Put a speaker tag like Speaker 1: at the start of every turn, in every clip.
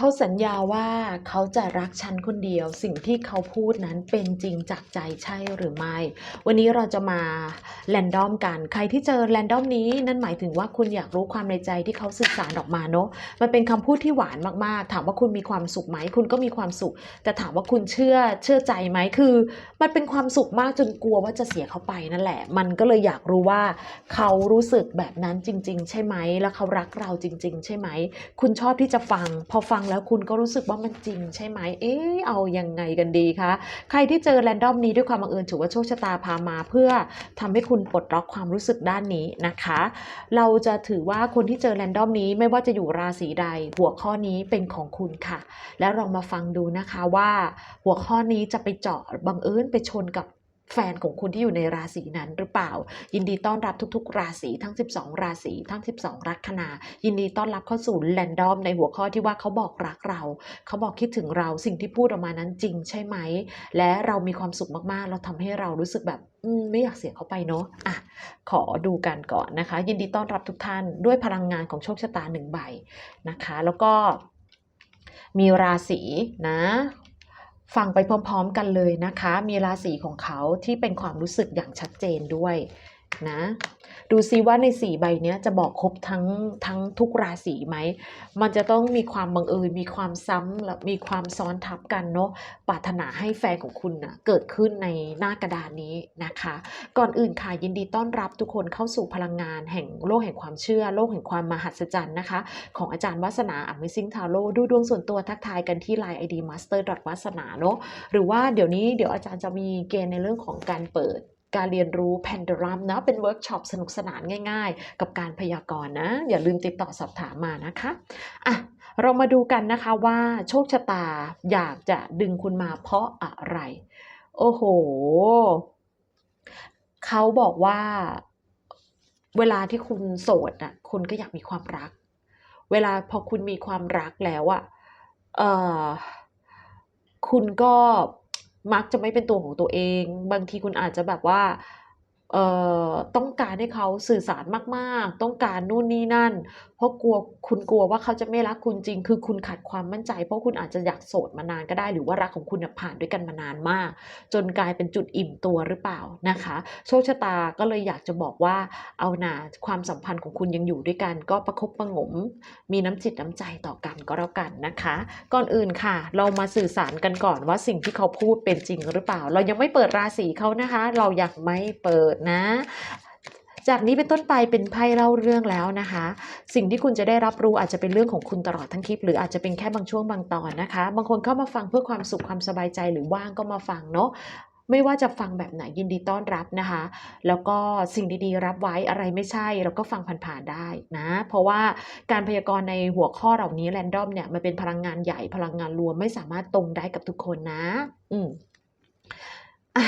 Speaker 1: เขาสัญญาว่าเขาจะรักฉันคนเดียว สิ่งที่เขาพูดนั้นเป็นจริงจากใจใช่หรือไม่ วันนี้เราจะมาแรนดอมกัน ใครที่เจอแรนดอมนี้นั่นหมายถึงว่าคุณอยากรู้ความในใจที่เขาสื่อสารออกมาเนาะมันเป็นคำพูดที่หวานมากๆ ถามว่าคุณมีความสุขไหมคุณก็มีความสุข แต่ถามว่าคุณเชื่อเชื่อใจไหมคือ มันเป็นความสุขมากจนกลัวว่าจะเสียเขาไปนั่นแหละ มันก็เลยอยากรู้ว่า เขารู้สึกแบบนั้นจริง ๆ ใช่ไหมแล้วเขารักเราจริง ๆ ใช่ไหมคุณชอบที่จะฟังพอฟังแล้วคุณก็รู้สึกว่ามันจริงใช่ไหมเอ๊ะเอายังไงกันดีคะใครที่เจอแรนดอมนี้ด้วยความบังเอิญถือว่าโชคชะตาพามา เพื่อทำให้คุณปลดล็อกความรู้สึกด้านนี้นะคะ เราจะถือว่าคนที่เจอแรนดอมนี้ไม่ว่าจะอยู่ราศีใด หัวข้อนี้เป็นของคุณค่ะ แล้วลองมาฟังดูนะคะว่า หัวข้อนี้จะไปเจาะบังเอิญไปชนกับ แฟนของคุณที่อยู่ในราศีนั้นหรือเปล่า ยินดีต้อนรับทุก ๆ ราศีทั้ง 12 ราศีทั้ง 12 ลัคนา ยินดีต้อนรับเข้าสู่แรนดอมในหัวข้อที่ว่าเขาบอกรักเรา เขาบอกคิดถึงเราสิ่งที่พูดออกมานั้นจริงใช่ไหม และเรามีความสุขมากๆ เราทำให้เรารู้สึกแบบไม่อยากเสียเขาไปเนาะอะขอดูกันก่อนนะคะ ยินดีต้อนรับทุกท่านด้วยพลังงานของโชคชะตาหนึ่งใบนะคะ แล้วก็มีราศีนะ ฟังไปพร้อม ๆ กันเลยนะคะ มีราศีของเขาที่เป็นความรู้สึกอย่างชัดเจนด้วย นะ ดูซิว่าในสี่ใบเนี้ยจะบอกครบทั้งทั้งทุกราศีไหม มันจะต้องมีความบังเอิญมีความซ้ำและมีความซ้อนทับกันเนาะปรารถนาให้แฟนของคุณนะเกิดขึ้นในหน้ากระดานนี้นะคะ ก่อนอื่นค่ะยินดีต้อนรับทุกคนเข้าสู่พลังงานแห่งโลกแห่งความเชื่อ โลกแห่งความมหัศจรรย์นะคะ ของอาจารย์วัฒนา Amazing Tarot ดูดวงส่วนตัวทักทายกันที่ Line ID Master วัฒนาเนาะหรือว่าเดี๋ยวนี้เดี๋ยวอาจารย์จะมีเกณฑ์ในเรื่องของการเปิด การเรียนรู้แพนดรัมนะเป็นเวิร์กช็อปสนุกสนานง่ายๆ กับการพยากรณ์นะ อย่าลืมติดต่อสอบถามมานะคะอะเรามาดูกันนะคะว่าโชคชะตาอยากจะดึงคุณมาเพราะอะไร โอ้โห เขาบอกว่าเวลาที่คุณโสดน่ะคุณก็อยากมีความรัก เวลาพอคุณมีความรักแล้วอะเอ่อคุณก็ มักจะไม่เป็นตัวของตัวเอง บางทีคุณอาจจะแบบว่า ต้องการให้เขาสื่อสารมาก ๆ ต้องการนู่นนี่นั่น เพราะกลัวคุณกลัวว่าเขาจะไม่รักคุณจริง คือคุณขาดความมั่นใจ เพราะคุณอาจจะอยากโสดมานานก็ได้ หรือว่ารักของคุณผ่านด้วยกันมานานมาก จนกลายเป็นจุดอิ่มตัวหรือเปล่านะคะ โชคชะตาก็เลยอยากจะบอกว่าเอาน่ะความสัมพันธ์ของคุณยังอยู่ด้วยกัน ก็ประคบประงม มีน้ำจิตน้ำใจต่อกันก็แล้วกันนะคะ ก่อนอื่นค่ะ เรามาสื่อสารกันก่อนว่าสิ่งที่เขาพูดเป็นจริงหรือเปล่า เรายังไม่เปิดราศีเขานะคะ เรายังไม่เปิดนะ จากนี้เป็นต้นไปเป็นไพ่เล่าเรื่องแล้วนะคะ สิ่งที่คุณจะได้รับรู้อาจจะเป็นเรื่องของคุณตลอดทั้งคลิป หรืออาจจะเป็นแค่บางช่วงบางตอนนะคะ บางคนเข้ามาฟังเพื่อความสุขความสบายใจหรือว่างก็มาฟังเนาะไม่ว่าจะฟังแบบไหนยินดีต้อนรับนะคะ แล้วก็สิ่งดีๆ รับไว้อะไรไม่ใช่ เราก็ฟังผ่านๆได้นะ เพราะว่าการพยากรณ์ในหัวข้อเหล่านี้แรนดอมเนี่ยมันเป็นพลังงานใหญ่พลังงานรวมไม่สามารถตรงได้กับทุกคนนะ อืมอ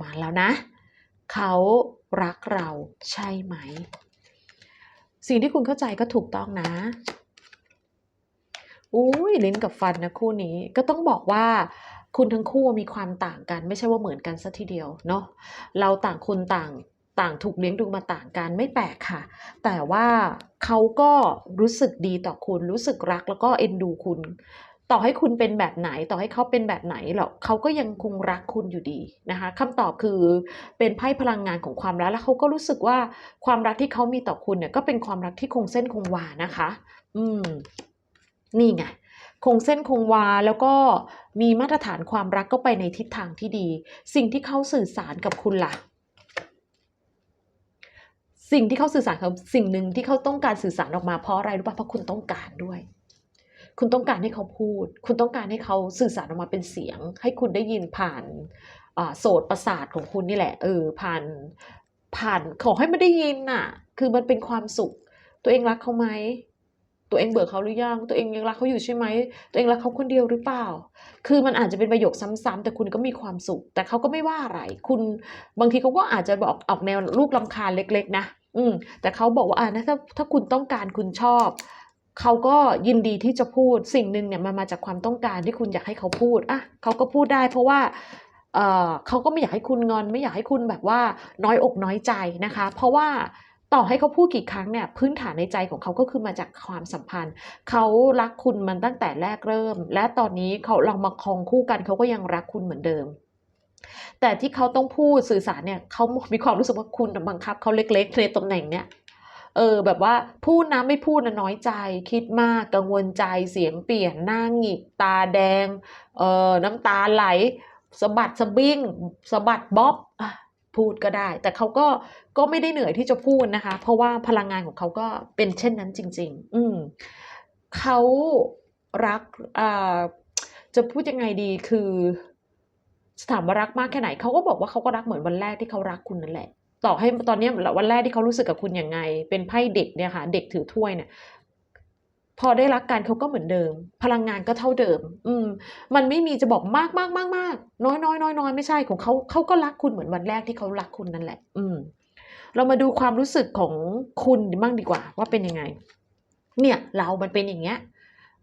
Speaker 1: มาแล้วนะ เขารักเราใช่ไหม สิ่งที่คุณเข้าใจก็ถูกต้องนะอุ้ยลิ้นกับฟันนะคู่นี้ก็ต้องบอกว่าคุณทั้งคู่มีความต่างกัน ไม่ใช่ว่าเหมือนกันซะทีเดียวเนาะเราต่างคนต่างต่างถูกเลี้ยงดูมาต่างกันไม่แปลกค่ะ แต่ว่าเขาก็รู้สึกดีต่อคุณรู้สึกรักแล้วก็เอ็นดูคุณ ต่อให้คุณเป็นแบบไหนต่อให้เขาเป็นแบบไหนหรอกเขาก็ยังคงรักคุณอยู่ดีนะคะคำตอบคือเป็นไพ่พลังงานของความรักแล้วเขาก็รู้สึกว่าความรักที่เขามีต่อคุณเนี่ยก็เป็นความรักที่คงเส้นคงวานะคะ อืม นี่ไงคงเส้นคงวาแล้วก็มีมาตรฐานความรักก็ไปในทิศทางที่ดี สิ่งที่เขาสื่อสารกับคุณล่ะ สิ่งที่เขาสื่อสารเขาสิ่งหนึ่งที่เขาต้องการสื่อสารออกมาเพราะอะไรรู้ป่ะเพราะคุณต้องการด้วย คุณต้องการให้เขาพูด คุณต้องการให้เขาสื่อสารออกมาเป็นเสียง ให้คุณได้ยินผ่านโสตประสาทของคุณนี่แหละ เออ ผ่าน ผ่านขอให้มันได้ยินน่ะ คือมันเป็นความสุข ตัวเองรักเขาไหม ตัวเองเบื่อเขาหรือยัง ตัวเองยังรักเขาอยู่ใช่ไหม ตัวเองรักเขาคนเดียวหรือเปล่า คือมันอาจจะเป็นประโยคซ้ำๆแต่คุณก็มีความสุข แต่เขาก็ไม่ว่าอะไร คุณ บางทีเขาก็อาจจะบอกออกแนวลูกลำคาญเล็ก ๆ นะ อืม แต่เขาบอกว่าอ่านะถ้าถ้าคุณต้องการคุณชอบ เขาก็ยินดีที่จะพูดสิ่งหนึ่งเนี่ยมันมาจากความต้องการที่คุณอยากให้เขาพูดอะเขาก็พูดได้เพราะว่าเอ่อเขาก็ไม่อยากให้คุณงอน ไม่อยากให้คุณแบบว่าน้อยอกน้อยใจนะคะ เพราะว่าต่อให้เขาพูดกี่ครั้งเนี่ยพื้นฐานในใจของเขาก็คือมาจากความสัมพันธ์ เขารักคุณมันตั้งแต่แรกเริ่ม และตอนนี้เขาลองมาครองคู่กันเขาก็ยังรักคุณเหมือนเดิม แต่ที่เขาต้องพูดสื่อสารเนี่ยเขามีความรู้สึกว่าคุณบังคับเขาเล็กๆในตำแหน่งเนี้ย เออแบบว่าพูดนะไม่พูดนะน้อยใจ คิดมากกังวลใจเสียงเปลี่ยนหน้าหงิกตาแดงเออน้ำตาไหลสะบัดสะบิ้งสะบัดบ๊อบพูดก็ได้ แต่เขาก็ก็ไม่ได้เหนื่อยที่จะพูดนะคะ เพราะว่าพลังงานของเขาก็เป็นเช่นนั้นจริง ๆ อืมเขารักอ่าจะพูดยังไงดีคือถามว่ารักมากแค่ไหนเขาก็บอกว่าเขาก็รักเหมือนวันแรกที่เขารักคุณนั่นแหละ ต่อให้ตอนนี้วันแรกที่เขารู้สึกกับคุณยังไง เป็นไพ่เด็กเนี่ยค่ะ เด็กถือถ้วยเนี่ยพอได้รักกันเขาก็เหมือนเดิม พลังงานก็เท่าเดิม อืม มันไม่มีจะบอกมากมากมากมากน้อยน้อยน้อยน้อยไม่ใช่ของเขาเขาก็รักคุณเหมือนวันแรกที่เขารักคุณนั่นแหละ อืม เรามาดูความรู้สึกของคุณบ้างดีกว่า ว่าเป็นยังไง เนี่ย เรามันเป็นอย่างเงี้ย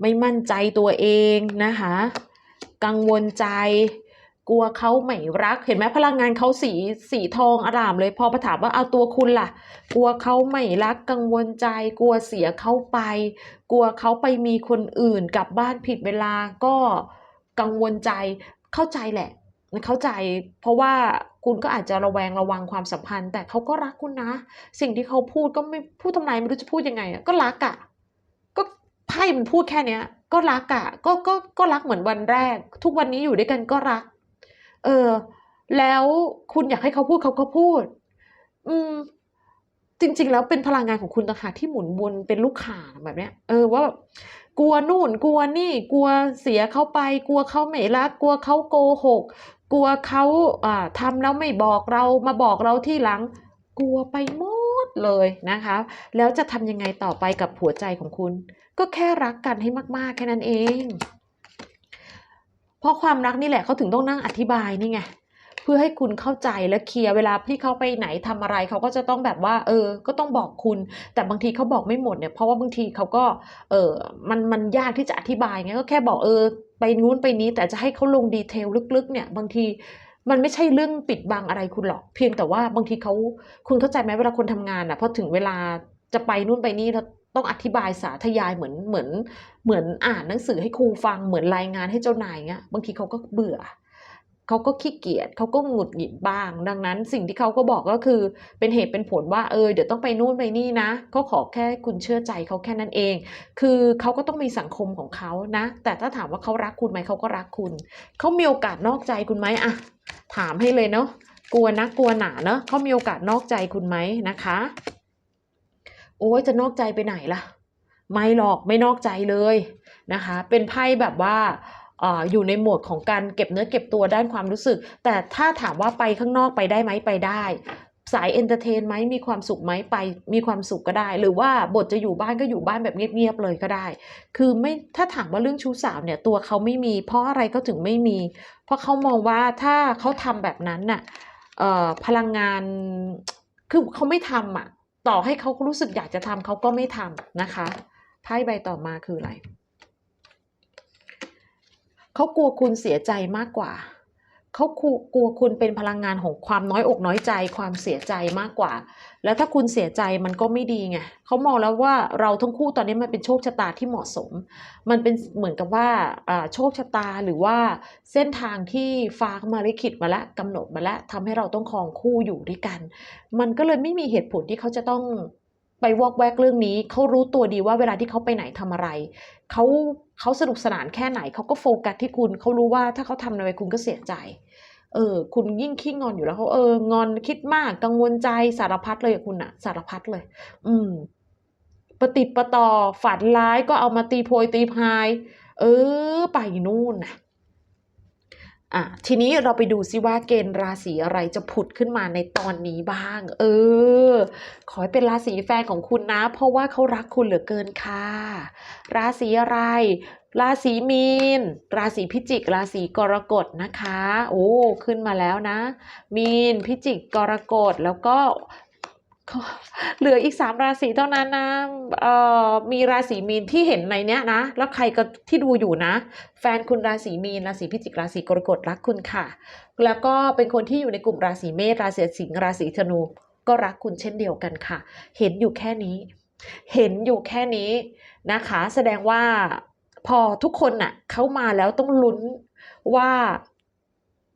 Speaker 1: ไม่มั่นใจตัวเองนะคะ กังวลใจ กลัวเขาไม่รัก เห็นไหมพลังงานเขาสีสีทองอร่ามเลย พอมาถามว่าเอาตัวคุณล่ะ กลัวเขาไม่รักกังวลใจ กลัวเสียเขาไป กลัวเขาไปมีคนอื่นกลับบ้านผิดเวลาก็กังวลใจเข้าใจแหละเข้าใจเพราะว่าคุณก็อาจจะระแวงระวังความสัมพันธ์ แต่เขาก็รักคุณนะ สิ่งที่เขาพูดก็ไม่พูดทำไมไม่รู้จะพูดยังไงก็รักอะก็ไพ่มันพูดแค่เนี้ย ก็รักอะ่ะก็ก็ก็รักเหมือนวันแรก ทุกวันนี้อยู่ด้วยกันก็รัก เออ แล้วคุณอยากให้เขาพูดเขาก็พูด อืม จริง ๆ แล้วเป็นพลังงานของคุณต่างหากที่หมุนวนเป็นลูกข่าแบบเนี้ย เออว่าแบบกลัวนู่น กลัวนี่ กลัวเสียเขาไป กลัวเขาไม่รัก กลัวเขาโกหก กลัวเขาอ่าทำแล้วไม่บอกเรามาบอกเราที่หลัง กลัวไปหมดเลยนะคะ แล้วจะทำยังไงต่อไปกับหัวใจของคุณ ก็แค่รักกันให้มาก ๆ แค่นั้นเอง เพราะความรักนี่แหละเขาถึงต้องนั่งอธิบายนี่ไงเพื่อให้คุณเข้าใจและเคลียร์เวลาที่เขาไปไหนทำอะไรเขาก็จะต้องแบบว่า เออ ก็ต้องบอกคุณ แต่บางทีเขาบอกไม่หมดเนี่ยเพราะว่าบางทีเขาก็เออมันมันยากที่จะอธิบายไงก็แค่บอกเออ ไปนู้นไปนี้ แต่จะให้เขาลงดีเทลลึกๆ เนี่ย บางทีมันไม่ใช่เรื่องปิดบังอะไรคุณหรอก เพียงแต่ว่าบางทีเขาคุณเข้าใจไหมเวลาคนทำงานอะพอถึงเวลาจะไปนู่นไปนี่แล้ว ต้องอธิบายสาธยายเหมือนเหมือนเหมือนอ่านหนังสือให้ครูฟังเหมือนรายงานให้เจ้านายเงี้ยบางทีเขาก็เบื่อเขาก็ขี้เกียจเขาก็หงุดหงิดบ้าง ดังนั้นสิ่งที่เขาก็บอกก็คือเป็นเหตุเป็นผลว่าเออเดี๋ยวต้องไปนู่นไปนี่นะก็ขอแค่คุณเชื่อใจเขาแค่นั้นเอง คือเขาก็ต้องมีสังคมของเขานะ แต่ถ้าถามว่าเขารักคุณไหมเขาก็รักคุณเขามีโอกาสนอกใจคุณไหมอะถามให้เลยเนาะกลัวนะกลัวหนาเนาะเขามีโอกาสนอกใจคุณไหมนะคะ โอ้ยจะนอกใจไปไหนล่ะ ไม่หรอกไม่นอกใจเลยนะคะ เป็นไพ่แบบว่าอยู่ในโหมดของการเก็บเนื้อเก็บตัวด้านความรู้สึก แต่ถ้าถามว่าไปข้างนอกไปได้ไหมไปได้ สายเอนเตอร์เทนไหมมีความสุขไหมไปมีความสุขก็ได้ หรือว่าบทจะอยู่บ้านก็อยู่บ้านแบบเงียบๆเลยก็ได้ คือไม่ถ้าถามว่าเรื่องชู้สาวเนี่ยตัวเขาไม่มี เพราะอะไรเขาถึงไม่มี เพราะเขามองว่าถ้าเขาทำแบบนั้นน่ะพลังงานคือเขาไม่ทำอะ ต่อให้เขารู้สึกอยากจะทำเขาก็ไม่ทำนะคะไพ่ใบต่อมาคืออะไรเขากลัวคุณเสียใจมากกว่า เขากลัวคุณเป็นพลังงานของความน้อยอกน้อยใจ ความเสียใจมากกว่า แล้วถ้าคุณเสียใจมันก็ไม่ดีไงเขามองแล้วว่าเราทั้งคู่ตอนนี้มันเป็นโชคชะตาที่เหมาะสม มันเป็นเหมือนกับว่าโชคชะตาหรือว่าเส้นทางที่ฟ้ามาลิขิตมาแล้วกำหนดมาแล้วทำให้เราต้องครองคู่อยู่ด้วยกัน มันก็เลยไม่มีเหตุผลที่เขาจะต้องไปวอกแวกเรื่องนี้เขารู้ตัวดีว่าเวลาที่เขาไปไหนทำอะไร เขา เขาสนุกสนานแค่ไหนเขาก็โฟกัสที่คุณเขารู้ว่าถ้าเขาทำอะไรคุณก็เสียใจเออคุณยิ่งขี้งอนอยู่แล้วเขาเอองอนคิดมากกังวลใจสารพัดเลยคุณอะสารพัดเลย อืมปฏิปต่อฝันร้ายก็เอามาตีโพยตีพาย เออ ไปนู่นนะ อะทีนี้เราไปดูซิว่าเกณฑ์ราศีอะไรจะผุดขึ้นมาในตอนนี้บ้าง เออ ขอให้เป็นราศีแฟนของคุณนะ เพราะว่าเขารักคุณเหลือเกินค่ะ ราศีอะไร ราศีมีน ราศีพิจิก ราศีกรกฎนะคะ โอ้ ขึ้นมาแล้วนะ มีน พิจิก กรกฎ แล้วก็ เหลืออีกสามราศีเท่านั้นนะเอ่อมีราศีมีนที่เห็นในเนี้ยนะ แล้วใครก็ที่ดูอยู่นะ แฟนคุณราศีมีนราศีพิจิกราศีกรกฎรักคุณค่ะ แล้วก็เป็นคนที่อยู่ในกลุ่มราศีเมษราศีสิงห์ราศีธนูก็รักคุณเช่นเดียวกันค่ะ เห็นอยู่แค่นี้ เห็นอยู่แค่นี้นะคะ แสดงว่าพอทุกคนน่ะเข้ามาแล้วต้องลุ้นว่า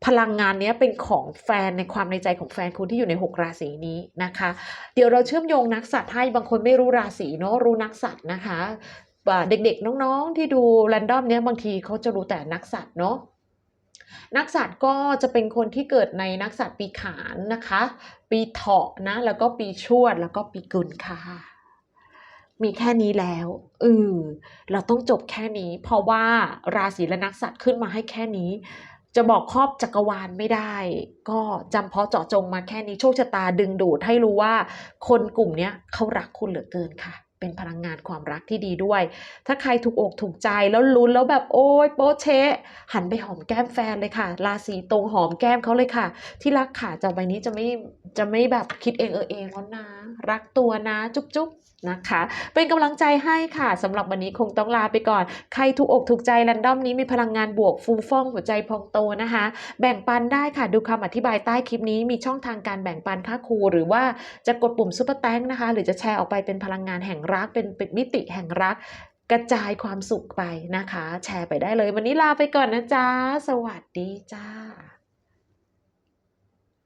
Speaker 1: พลังงานนี้เป็นของแฟนในความในใจของแฟนคุณที่อยู่ในหกราศีนี้นะคะ เดี๋ยวเราเชื่อมโยงนักสัตว์ให้บางคนไม่รู้ราศีเนาะรู้นักสัตว์นะคะเด็กๆน้องๆที่ดูแรนดอมเนี้ยบางทีเขาจะรู้แต่นักสัตว์เนาะนักสัตว์ก็จะเป็นคนที่เกิดในนักสัตว์ปีขานนะคะ ปีเถาะนะแล้วก็ปีชวดแล้วก็ปีกุลค่ะมีแค่นี้แล้วเออเราต้องจบแค่นี้ เพราะว่าราศีและนักสัตว์ขึ้นมาให้แค่นี้ จะบอกครอบจักรวาลไม่ได้ ก็จำเพาะเจาะจงมาแค่นี้โชคชะตาดึงดูดให้รู้ว่า คนกลุ่มนี้เขารักคุณเหลือเกินค่ะ เป็นพลังงานความรักที่ดีด้วย ถ้าใครถูกอกถูกใจแล้วลุ้นแล้วแบบโอ้ยโป๊ะเชะหันไปหอมแก้มแฟนเลยค่ะราศีตรงหอมแก้มเขาเลยค่ะ ที่รักค่ะจากใบนี้จะไม่จะไม่แบบคิดเองเออเองแล้วนะ รักตัวนะ จุ๊บจุ๊บ นะคะ เป็นกำลังใจให้ค่ะสำหรับวันนี้คงต้องลาไปก่อน ใครถูกอกถูกใจแรนดอมนี้มีพลังงานบวกฟูฟ่องหัวใจพองโตนะคะ แบ่งปันได้ค่ะดูคำอธิบายใต้คลิปนี้มีช่องทางการแบ่งปันค่าครู หรือว่าจะกดปุ่มซุปเปอร์แตงนะคะ หรือจะแชร์ออกไปเป็นพลังงานแห่งรัก เป็นเป็นมิติแห่งรัก กระจายความสุขไปนะคะ แชร์ไปได้เลย วันนี้ลาไปก่อนนะจ๊ะสวัสดีจ้า